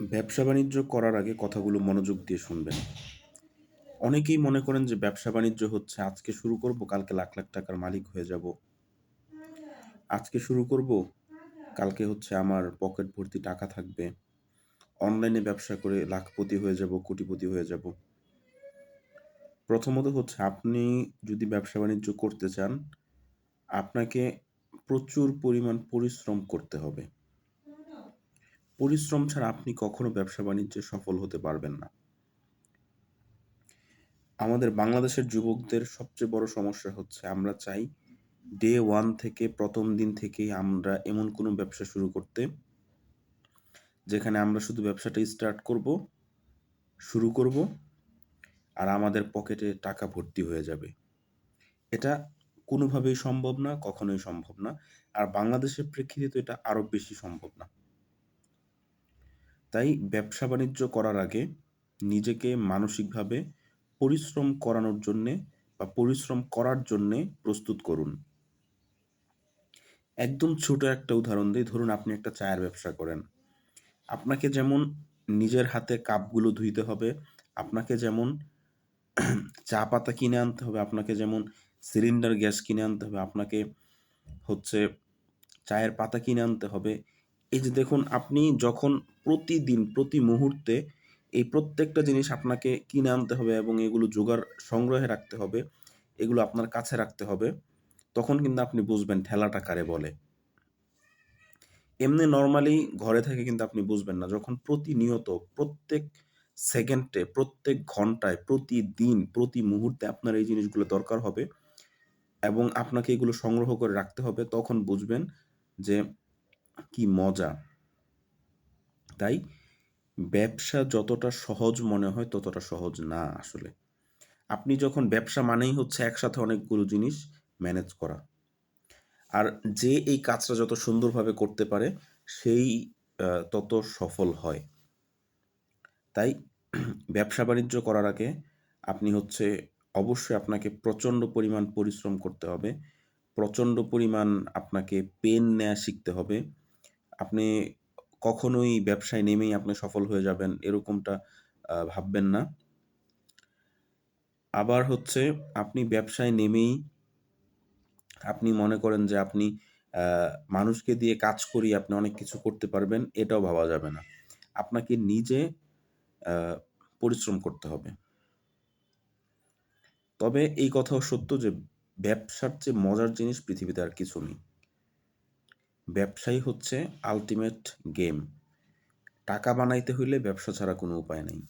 ব্যবসা বাণিজ্য করার আগে কথাগুলো মনোযোগ দিয়ে শুনবেন। অনেকেই মনে করেন যে ব্যবসা বাণিজ্য হচ্ছে, আজকে শুরু করব, কালকে লাখ লাখ টাকার মালিক হয়ে যাব। আজকে শুরু করব, কালকে হচ্ছে আমার পকেট ভর্তি টাকা থাকবে। অনলাইনে ব্যবসা করে লাখপতি হয়ে যাব, কোটিপতি হয়ে যাব। প্রথমত হচ্ছে, আপনি যদি ব্যবসা বাণিজ্য করতে চান, আপনাকে প্রচুর পরিমাণ পরিশ্রম করতে হবে। পরিশ্রম ছাড়া আপনি কখনো ব্যবসা বাণিজ্যে সফল হতে পারবেন না। আমাদের বাংলাদেশের যুবকদের সবচেয়ে বড় সমস্যা হচ্ছে, আমরা চাই ডে ওয়ান থেকে প্রথম দিন থেকেই আমরা এমন কোনো ব্যবসা শুরু করতে, যেখানে আমরা শুধু ব্যবসাটা স্টার্ট করব, শুরু করব আর আমাদের পকেটে টাকা ভর্তি হয়ে যাবে। এটা কোনোভাবেই সম্ভব না, কখনোই সম্ভব না। আর বাংলাদেশের প্রেক্ষিতে তো এটা আরও বেশি সম্ভব না। তাই ব্যবসা বাণিজ্য করার আগে নিজেকে মানসিকভাবে পরিশ্রম করানোর জন্যে বা পরিশ্রম করার জন্যে প্রস্তুত করুন। একদম ছোট একটা উদাহরণ দিই ধরুন আপনি একটা চায়ের ব্যবসা করেন। আপনাকে যেমন নিজের হাতে কাপগুলো ধুইতে হবে, আপনাকে যেমন চা পাতা কিনে আনতে হবে, আপনাকে যেমন সিলিন্ডার গ্যাস কিনে আনতে হবে, আপনাকে হচ্ছে চায়ের পাতা কিনে আনতে হবে এই যে দেখুন, আপনি যখন প্রতিদিন, প্রতি মুহূর্তে এই প্রত্যেকটা জিনিস আপনাকে কিনে আনতে হবে এবং এগুলো জোগাড় সংগ্রহে রাখতে হবে, এগুলো আপনার কাছে রাখতে হবে, তখন কিন্তু আপনি বুঝবেন ঠেলাটা কারে বলে। এমনি নর্মালি ঘরে থেকে কিন্তু আপনি বুঝবেন না, যখন প্রতিনিয়ত, প্রত্যেক সেকেন্ডে প্রত্যেক ঘন্টায়, প্রতিদিন, প্রতি মুহূর্তে আপনার এই জিনিসগুলো দরকার হবে এবং আপনাকে এগুলো সংগ্রহ করে রাখতে হবে, তখন বুঝবেন যে কি মজা। তাই ব্যবসা যতটা সহজ মনে হয় ততটা সহজ না আসলে। আপনি যখন ব্যবসা মানেই হচ্ছে একসাথে অনেকগুলো জিনিস ম্যানেজ করা। আর যে এই কাজটা যত সুন্দরভাবে করতে পারে, সেই তত সফল হয়। তাই ব্যবসা বাণিজ্য করার আগে আপনি হচ্ছে অবশ্যই আপনাকে প্রচণ্ড পরিমাণ পরিশ্রম করতে হবে। প্রচণ্ড পরিমাণ আপনাকে পেন নেওয়া শিখতে হবে। আপনি কখনোই ব্যবসায় নেমেই আপনি সফল হয়ে যাবেন এরকমটা ভাববেন না। আবার হচ্ছে আপনি ব্যবসায় নেমেই আপনি মনে করেন যে আপনি মানুষকে দিয়ে কাজ করিয়ে আপনি অনেক কিছু করতে পারবেন, এটাও ভাবা যাবে না। আপনাকে নিজে পরিশ্রম করতে হবে। তবে এই কথাও সত্য যে ব্যবসার চেয়ে মজার জিনিস পৃথিবীতে আর কিছু নেই। ব্যবসাই হচ্ছে আলটিমেট গেম টাকা বানাইতে হইলে ব্যবসা ছাড়া কোনো উপায় নেই।